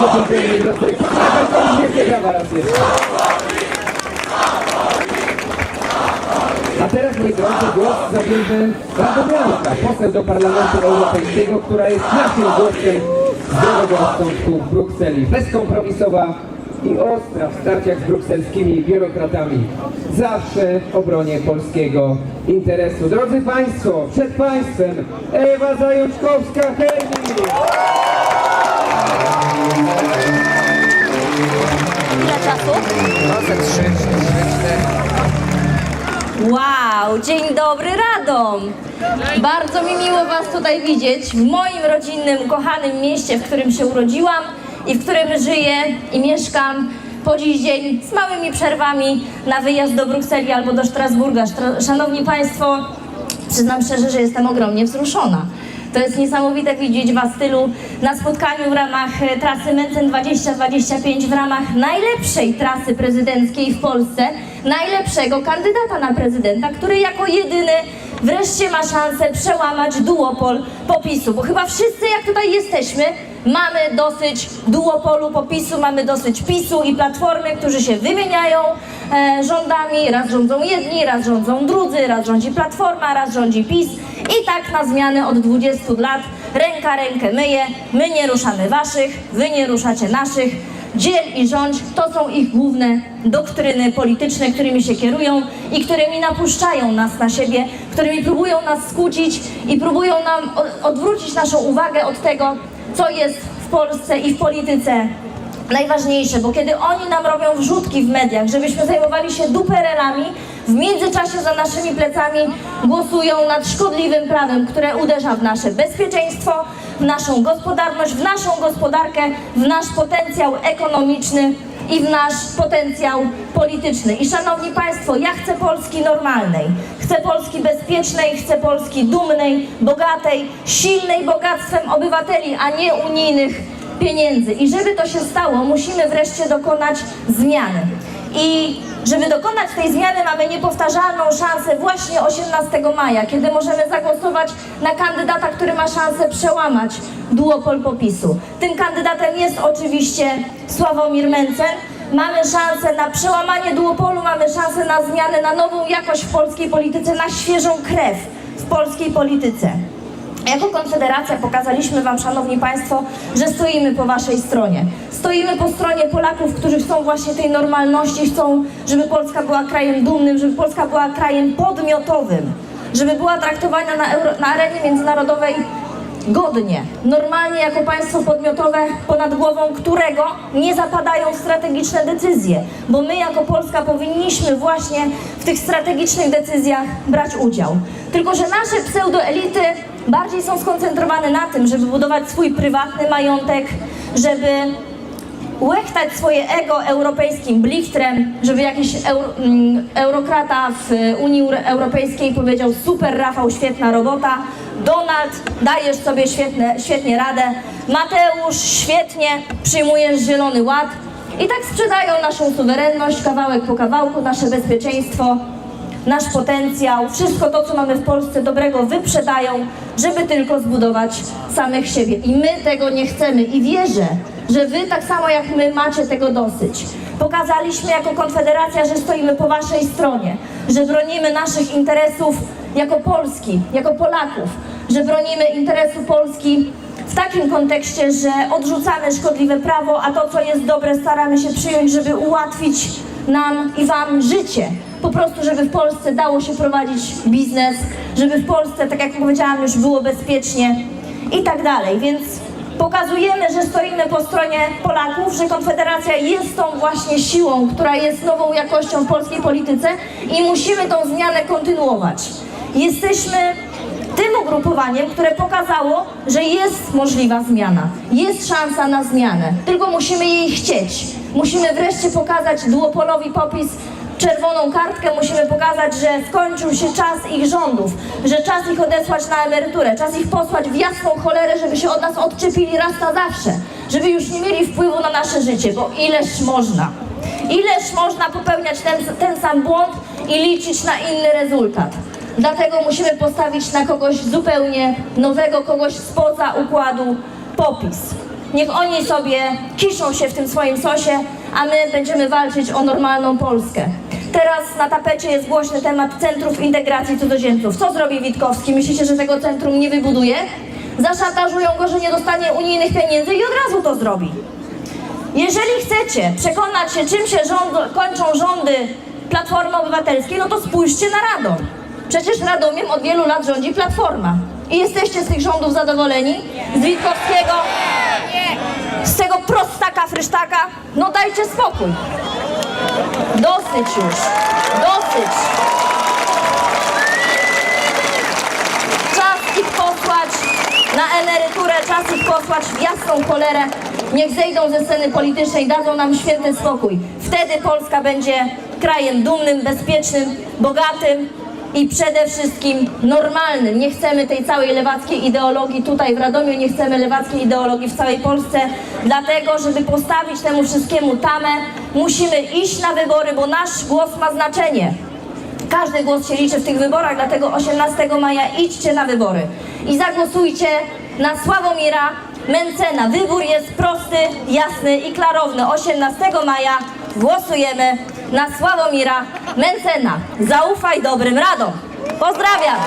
A teraz, moi drodzy, głos zabierze Radomianka, poseł do Parlamentu Europejskiego, która jest naszym głosem z drogowego rozsądku w Brukseli. Bezkompromisowa i ostra w starciach z brukselskimi biurokratami. Zawsze w obronie polskiego interesu. Drodzy Państwo, przed Państwem Ewa Zajączkowska-Helmi. Wow, dzień dobry Radom! Bardzo mi miło Was tutaj widzieć w moim rodzinnym, kochanym mieście, w którym się urodziłam i w którym żyję i mieszkam po dziś dzień z małymi przerwami na wyjazd do Brukseli albo do Strasburga. Szanowni Państwo, przyznam szczerze, że jestem ogromnie wzruszona. To jest niesamowite widzieć Was tylu na spotkaniu w ramach e, trasy Mencen 2025, w ramach najlepszej trasy prezydenckiej w Polsce, najlepszego kandydata na prezydenta, który jako jedyny wreszcie ma szansę przełamać duopol popisu. Bo chyba wszyscy, jak tutaj jesteśmy, mamy dosyć duopolu popisu, mamy dosyć PiSu i Platformy, którzy się wymieniają e, rządami. Raz rządzą jedni, raz rządzą drudzy, raz rządzi Platforma, raz rządzi PiS. I tak na zmianę od 20 lat ręka rękę myje. My nie ruszamy waszych, wy nie ruszacie naszych. Dziel i rządź to są ich główne doktryny polityczne, którymi się kierują i którymi napuszczają nas na siebie, którymi próbują nas skłócić i próbują nam odwrócić naszą uwagę od tego, co jest w Polsce i w polityce najważniejsze, bo kiedy oni nam robią wrzutki w mediach, żebyśmy zajmowali się duperelami, w międzyczasie za naszymi plecami głosują nad szkodliwym prawem, które uderza w nasze bezpieczeństwo, w naszą gospodarność, w naszą gospodarkę, w nasz potencjał ekonomiczny i w nasz potencjał polityczny. I szanowni Państwo, ja chcę Polski normalnej, chcę Polski bezpiecznej, chcę Polski dumnej, bogatej, silnej bogactwem obywateli, a nie unijnych pieniędzy. I żeby to się stało, musimy wreszcie dokonać zmiany. I żeby dokonać tej zmiany, mamy niepowtarzalną szansę właśnie 18 maja, kiedy możemy zagłosować na kandydata, który ma szansę przełamać duopol popisu. Tym kandydatem jest oczywiście Sławomir Mencen. Mamy szansę na przełamanie duopolu, mamy szansę na zmianę, na nową jakość w polskiej polityce, na świeżą krew w polskiej polityce. Jako Konfederacja pokazaliśmy Wam, Szanowni Państwo, że stoimy po Waszej stronie. Stoimy po stronie Polaków, którzy chcą właśnie tej normalności, chcą, żeby Polska była krajem dumnym, żeby Polska była krajem podmiotowym, żeby była traktowana na, euro, na arenie międzynarodowej godnie, normalnie jako państwo podmiotowe, ponad głową którego nie zapadają strategiczne decyzje, bo my jako Polska powinniśmy właśnie w tych strategicznych decyzjach brać udział. Tylko, że nasze pseudoelity bardziej są skoncentrowane na tym, żeby budować swój prywatny majątek, żeby łechtać swoje ego europejskim blichtrem, żeby jakiś euro, mm, eurokrata w Unii Euro- Europejskiej powiedział super Rafał, świetna robota, Donald, dajesz sobie świetne, świetnie radę, Mateusz, świetnie, przyjmujesz zielony ład. I tak sprzedają naszą suwerenność kawałek po kawałku, nasze bezpieczeństwo, nasz potencjał, wszystko to, co mamy w Polsce dobrego, wyprzedają, żeby tylko zbudować samych siebie. I my tego nie chcemy i wierzę, że wy tak samo jak my macie tego dosyć. Pokazaliśmy jako Konfederacja, że stoimy po waszej stronie, że bronimy naszych interesów jako Polski, jako Polaków, że bronimy interesu Polski w takim kontekście, że odrzucamy szkodliwe prawo, a to, co jest dobre, staramy się przyjąć, żeby ułatwić nam i Wam życie. Po prostu, żeby w Polsce dało się prowadzić biznes, żeby w Polsce, tak jak powiedziałam, już było bezpiecznie i tak dalej. Więc pokazujemy, że stoimy po stronie Polaków, że Konfederacja jest tą właśnie siłą, która jest nową jakością w polskiej polityce i musimy tą zmianę kontynuować. Jesteśmy tym ugrupowaniem, które pokazało, że jest możliwa zmiana, jest szansa na zmianę, tylko musimy jej chcieć. Musimy wreszcie pokazać duopolowi popis czerwoną kartkę, musimy pokazać, że skończył się czas ich rządów, że czas ich odesłać na emeryturę, czas ich posłać w jasną cholerę, żeby się od nas odczepili raz na zawsze, żeby już nie mieli wpływu na nasze życie, bo ileż można. Ileż można popełniać ten, ten sam błąd i liczyć na inny rezultat. Dlatego musimy postawić na kogoś zupełnie nowego, kogoś spoza układu popis. Niech oni sobie kiszą się w tym swoim sosie, a my będziemy walczyć o normalną Polskę. Teraz na tapecie jest głośny temat centrów integracji cudzoziemców. Co zrobi Witkowski? Myślicie, że tego centrum nie wybuduje? Zaszantażują go, że nie dostanie unijnych pieniędzy i od razu to zrobi. Jeżeli chcecie przekonać się, czym się rząd, kończą rządy Platformy Obywatelskiej, no to spójrzcie na Radom. Przecież Radomiem od wielu lat rządzi Platforma. I jesteście z tych rządów zadowoleni? Z Witkowskiego? Z tego prostaka, frysztaka? No dajcie spokój. Dosyć już. Dosyć. Czas ich posłać na emeryturę, czas ich posłać w jasną cholerę. Niech zejdą ze sceny politycznej, dadzą nam święty spokój. Wtedy Polska będzie krajem dumnym, bezpiecznym, bogatym i przede wszystkim normalnym. Nie chcemy tej całej lewackiej ideologii tutaj w Radomiu, nie chcemy lewackiej ideologii w całej Polsce. Dlatego, żeby postawić temu wszystkiemu tamę, musimy iść na wybory, bo nasz głos ma znaczenie. Każdy głos się liczy w tych wyborach, dlatego 18 maja idźcie na wybory i zagłosujcie na Sławomira Mencena. Wybór jest prosty, jasny i klarowny. 18 maja głosujemy na Sławomira Mencena. Zaufaj dobrym radom. Pozdrawiam!